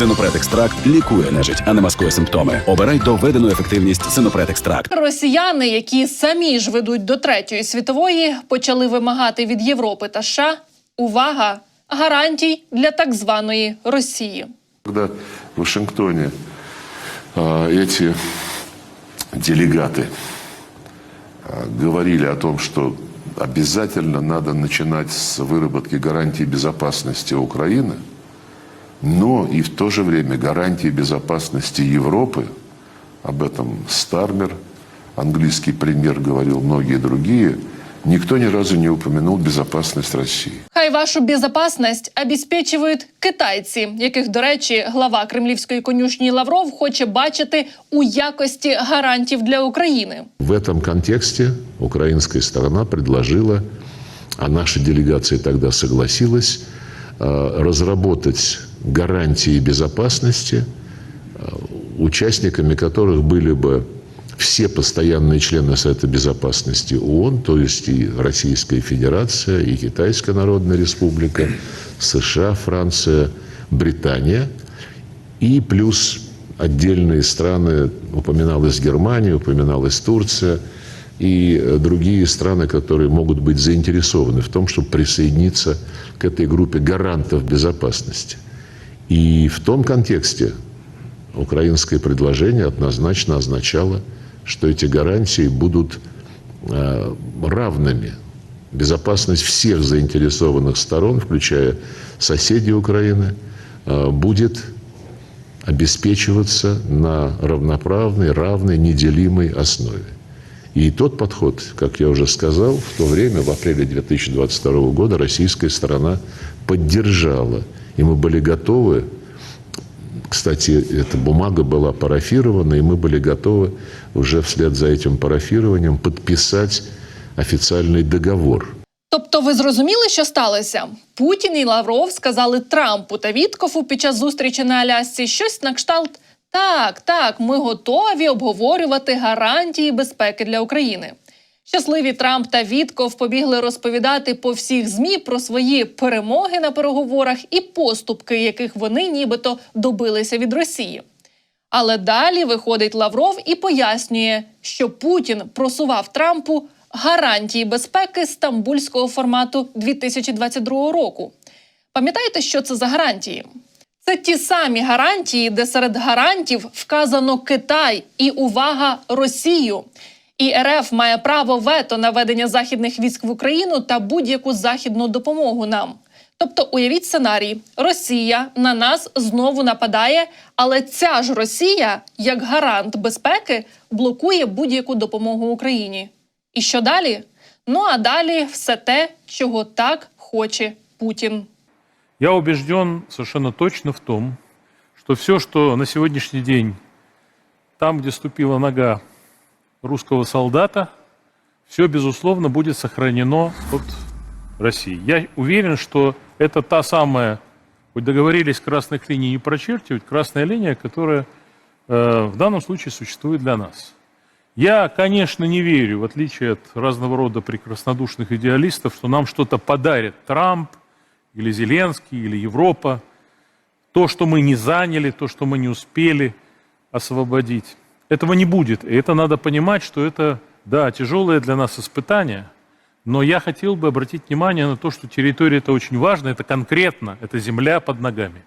Синопред екстракт лікує нежить, а не маскує симптоми. Обирай доведену ефективність Синопред екстракт. Росіяни, які самі ж ведуть до третьої світової, почали вимагати від Європи та США увага гарантій для так званої Росії. Когда в Вашингтоне а, эти делегаты а, говорили о том, что обязательно надо начинать с выработки гарантий безопасности Украины, но и в то же время гарантии безопасности Европы, об этом Стармер, английский премьер говорил, многие другие, никто ни разу не упомянул безопасность России. Хай вашу безопасність обезпечують китайці, яких, до речі, глава кремлівської конюшні Лавров хоче бачити у якості гарантів для України. В этом контексте украинская сторона предложила, а наша делегация тогда согласилась, э, разработать гарантии безопасности, э, участниками которых были бы все постоянные члены Совета Безопасности ООН, то есть и Российская Федерация, и Китайская Народная Республика, США, Франция, Британия, и плюс отдельные страны, упоминалась Германия, упоминалась Турция и э, другие страны, которые могут быть заинтересованы в том, чтобы присоединиться к этой группе гарантов безопасности. И в том контексте украинское предложение однозначно означало, что эти гарантии будут э, равными. Безопасность всех заинтересованных сторон, включая соседей Украины, э, будет обеспечиваться на равноправной, равной, неделимой основе. И тот подход, как я уже сказал, в то время, в апреле 2022 года, российская сторона поддержала. И мы были готовы, кстати, эта бумага была парафирована, и мы были готовы уже вслед за этим парафированием подписать официальный договор – Тобто, ви зрозуміли, що сталося? Путін і Лавров сказали Трампу та Віткофу під час зустрічі на Алясці щось на кшталт. Так, так, ми готові обговорювати гарантії безпеки для України. Щасливі Трамп та Вітков побігли розповідати по всіх змі про свої перемоги на переговорах і поступки, яких вони нібито добилися від Росії. Але далі виходить Лавров і пояснює, що Путін просував Трампу гарантії безпеки стамбульського формату 2022 року. Пам'ятаєте, що це за гарантії? Це ті самі гарантії, де серед гарантів вказано Китай і увага Росію. І РФ має право вето на ведення західних військ в Україну та будь-яку західну допомогу нам. Тобто, уявіть сценарій: Росія на нас знову нападає, але ця ж Росія, як гарант безпеки, блокує будь-яку допомогу Україні. І що далі? Ну а далі все те, чого так хоче Путін. Я убежден совершенно точно в том, что все, что на сегодняшний день там, где ступила нога русского солдата, все, безусловно, будет сохранено от России. Я уверен, что это та самая, хоть договорились красных линий не прочерчивать, красная линия, которая э, в данном случае существует для нас. Я, конечно, не верю, в отличие от разного рода прекраснодушных идеалистов, что нам что-то подарит Трамп или Зеленский или Европа. То, что мы не заняли, то, что мы не успели освободить. Этого не будет. И это надо понимать, что это, да, тяжелое для нас испытание. Но я хотел бы обратить внимание на то, что территория это очень важно, это конкретно, это земля под ногами.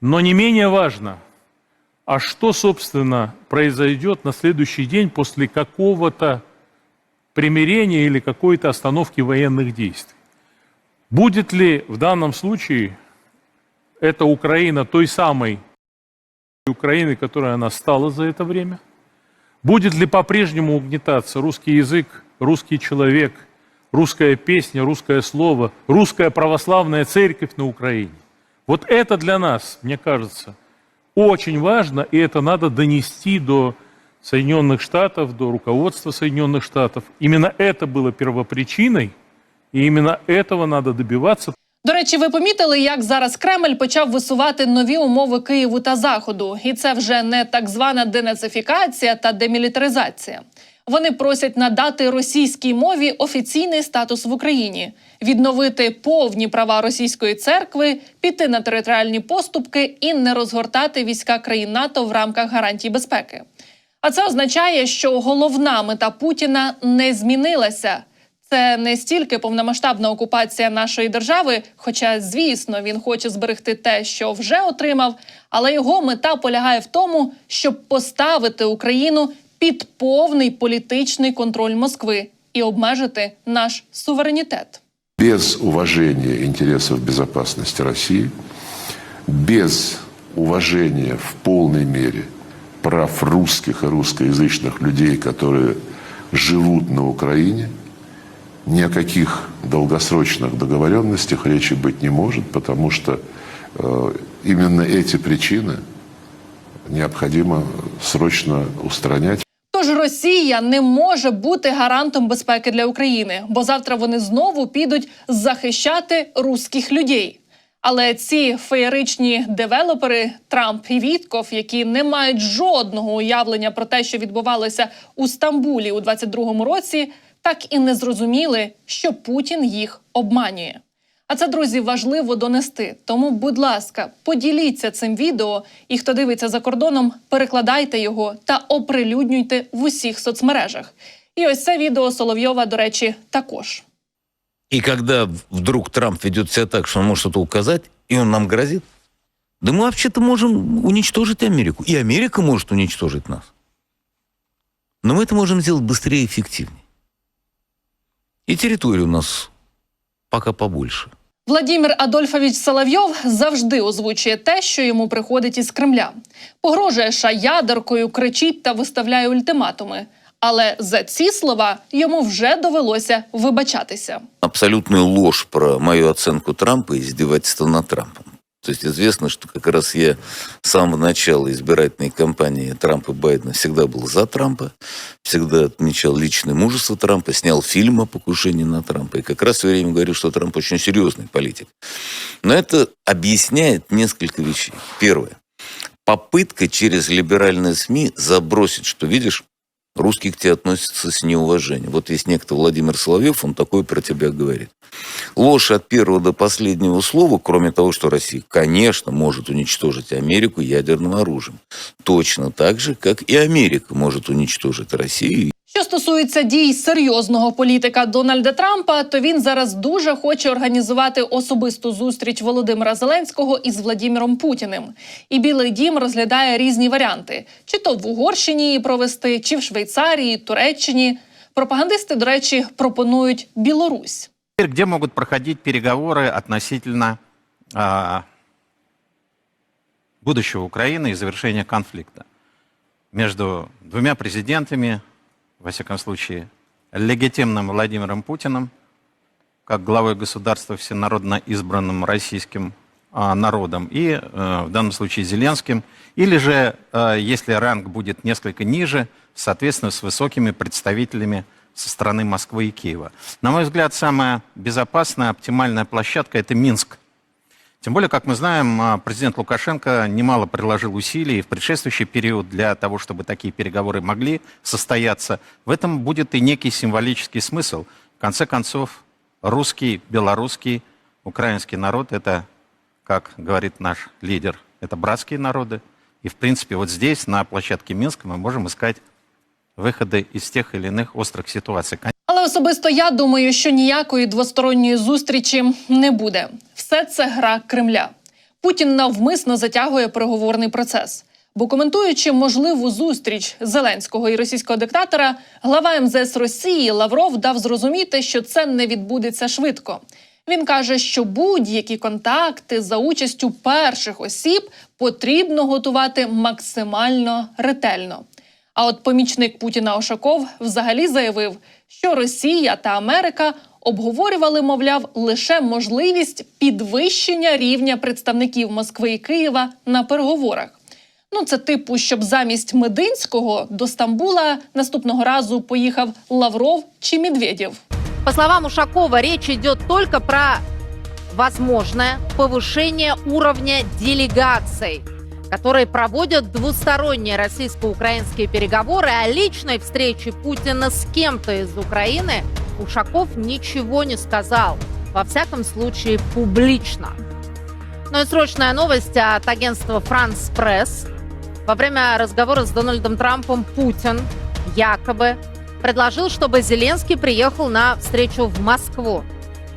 Но не менее важно, а что, собственно, произойдет на следующий день после какого-то примирения или какой-то остановки военных действий? Будет ли в данном случае эта Украина той самой Украины, которой она стала за это время? Будет ли по-прежнему угнетаться русский язык, русский человек, русская песня, русское слово, русская православная церковь на Украине? Вот это для нас, мне кажется, очень важно, и это надо донести до Соединенных Штатов, до руководства Соединенных Штатов. Именно это было первопричиной, и именно этого надо добиваться. До речі, ви помітили, як зараз Кремль почав висувати нові умови Києву та Заходу, і це вже не так звана денацифікація та демілітаризація. Вони просять надати російській мові офіційний статус в Україні, відновити повні права російської церкви, піти на територіальні поступки і не розгортати війська країн НАТО в рамках гарантій безпеки. А це означає, що головна мета Путіна не змінилася Це не стільки повномасштабна окупація нашої держави, хоча, звісно, він хоче зберегти те, що вже отримав, але його мета полягає в тому, щоб поставити Україну під повний політичний контроль Москви і обмежити наш суверенітет. без уважения интересов безопасности России, без уважения в полной мере прав русских и русскоязычных людей, которые живут на Украине, ни о каких долгосрочных договоренностях речи быть не может, потому что э, именно эти причины необходимо срочно устранять. Тож Росія не може бути гарантом безпеки для України, бо завтра вони знову підуть захищати русських людей. Але ці феєричні девелопери Трамп і Вітков, які не мають жодного уявлення про те, що відбувалося у Стамбулі у 22-му році, так і не зрозуміли, що Путін їх обманює. А це, друзі, важливо донести. Тому, будь ласка, поділіться цим відео, і хто дивиться за кордоном, перекладайте його та оприлюднюйте в усіх соцмережах. І ось це відео Соловйова, до речі, також. И когда вдруг Трамп ведет себя так, что он может что-то указать, и он нам грозит, да мы вообще-то можем уничтожить Америку. И Америка может уничтожить нас. Но мы это можем сделать быстрее и эффективнее. И територію у нас пока побольше. Владимир Адольфович Соловйов завжди озвучує те, що йому приходить із Кремля. Погрожує ша ядеркою, кричить та виставляє ультиматуми. Але за ці слова йому вже довелося вибачатися. Абсолютно лож про мою оценку Трампа і издевательство над Трампом. То есть известно, что как раз я с самого начала избирательной кампании Трампа и Байдена всегда был за Трампа, всегда отмечал личное мужество Трампа, снял фильм о покушении на Трампа. И как раз все время говорю, что Трамп очень серьезный политик. Но это объясняет несколько вещей. Первое. Попытка через либеральные СМИ забросить, что, видишь, русские к тебе относятся с неуважением. Вот есть некто Владимир Соловьев, он такое про тебя говорит. Ложь от первого до последнего слова, кроме того, что Россия, конечно, может уничтожить Америку ядерным оружием. Точно так же, как и Америка может уничтожить Россию Що стосується дій серйозного політика Дональда Трампа, то він зараз дуже хоче організувати особисту зустріч Володимира Зеленського із Владіміром Путіним. І Білий Дім розглядає різні варіанти: чи то в Угорщині її провести, чи в Швейцарії, Туреччині. Пропагандисти, до речі, пропонують Білорусь. Теперь где могут проходить переговоры относительно а, будущего Украины и завершения конфликта между двумя президентами, во всяком случае, легитимным Владимиром Путиным, как главой государства всенародно избранным российским а, народом, и э, в данном случае Зеленским, или же, э, если ранг будет несколько ниже, соответственно, с высокими представителями со стороны Москвы и Киева. На мой взгляд, самая безопасная, оптимальная площадка – это Минск. Тем более, как мы знаем, а, президент Лукашенко немало приложил усилий в предшествующий период для того, чтобы такие переговоры могли состояться. В этом будет и некий символический смысл. В конце концов, русский, белорусский, украинский народ – это, как говорит наш лидер, это братские народы. И, в принципе, вот здесь, на площадке Минска, мы можем искать выходы из тех или иных острых ситуаций. Але особисто я думаю, що ніякої двосторонньої зустрічі не буде. Все це гра Кремля. Путін навмисно затягує переговорний процес. Бо коментуючи можливу зустріч Зеленського і російського диктатора, глава МЗС Росії Лавров дав зрозуміти, що це не відбудеться швидко. Він каже, що будь-які контакти за участю перших осіб потрібно готувати максимально ретельно. А от помічник Путіна Ошаков взагалі заявив, що Росія та Америка обговорювали, мовляв, лише можливість підвищення рівня представників Москви і Києва на переговорах. Ну, це типу, щоб замість Мединського до Стамбула наступного разу поїхав Лавров чи Медведєв. По словам Ушакова, речь идет только про возможное повышение уровня делегаций, которые проводят двусторонние российско-украинские переговоры о личной встрече Путина с кем-то из Украины, Ушаков ничего не сказал. Во всяком случае, публично. Ну и срочная новость от агентства «Франс Пресс». Во время разговора с Дональдом Трампом Путин якобы предложил, чтобы Зеленский приехал на встречу в Москву.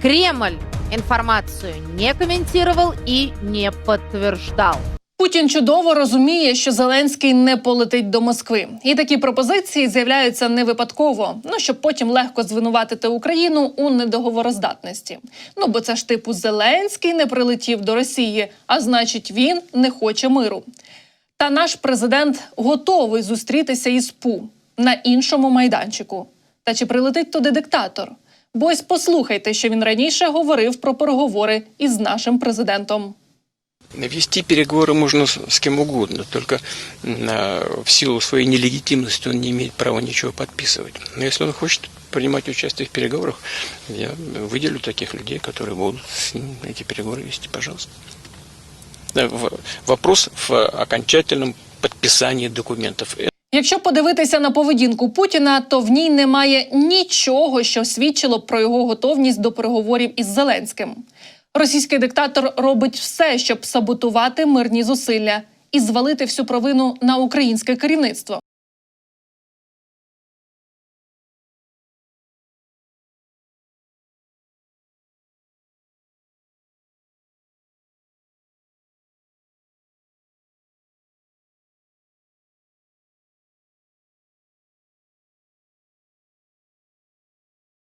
Кремль информацию не комментировал и не подтверждал. Путін чудово розуміє, що Зеленський не полетить до Москви, і такі пропозиції з'являються не випадково. Ну щоб потім легко звинуватити Україну у недоговороздатності. Ну бо це ж типу Зеленський не прилетів до Росії, а значить, він не хоче миру. Та наш президент готовий зустрітися із ПУ на іншому майданчику. Та чи прилетить туди диктатор? Бо ось послухайте, що він раніше говорив про переговори із нашим президентом. Вести переговоры можно с, с кем угодно, только м, а, в силу своей нелегитимности он не имеет права ничего подписывать. Но если он хочет принимать участие в переговорах, я выделю таких людей, которые будут с ним эти переговоры вести, пожалуйста. Да, в- Вопрос в окончательном подписании документов. Якщо подивитися на поведінку Путіна, то в ній немає нічого, що свідчило б про його готовність до переговорів із Зеленським. Російський диктатор робить все, щоб саботувати мирні зусилля і звалити всю провину на українське керівництво.